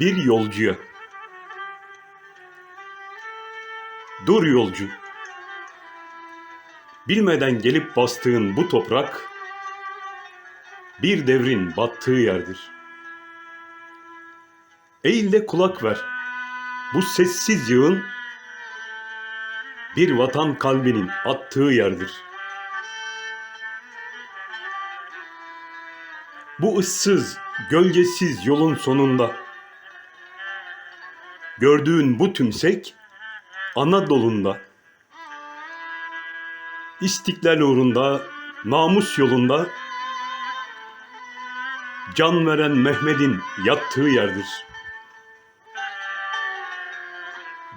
bir yolcuya. Dur yolcu. Bilmeden gelip bastığın bu toprak bir devrin battığı yerdir. Eğil de kulak ver. Bu sessiz yığın bir vatan kalbinin attığı yerdir. Bu ıssız, gölgesiz yolun sonunda gördüğün bu tümsek Anadolu'nda İstiklal uğrunda, namus yolunda can veren Mehmet'in yattığı yerdir.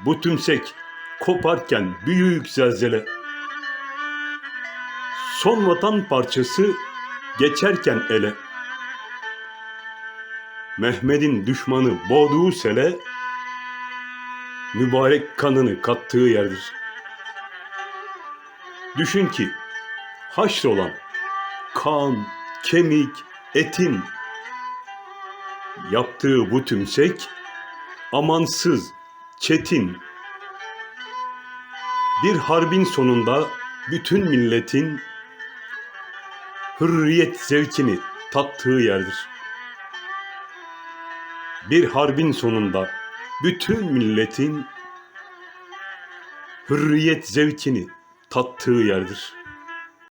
Bu tümsek koparken büyük zelzele. Son vatan parçası geçerken ele. Mehmet'in düşmanı boğduğu sele, mübarek kanını kattığı yerdir. Düşün ki haşrolan kan, kemik, etin yaptığı bu tümsek amansız, çetin bir harbin sonunda bütün milletin hürriyet zevkini tattığı yerdir. Bir harbin sonunda bütün milletin hürriyet zevkini tattığı yerdir.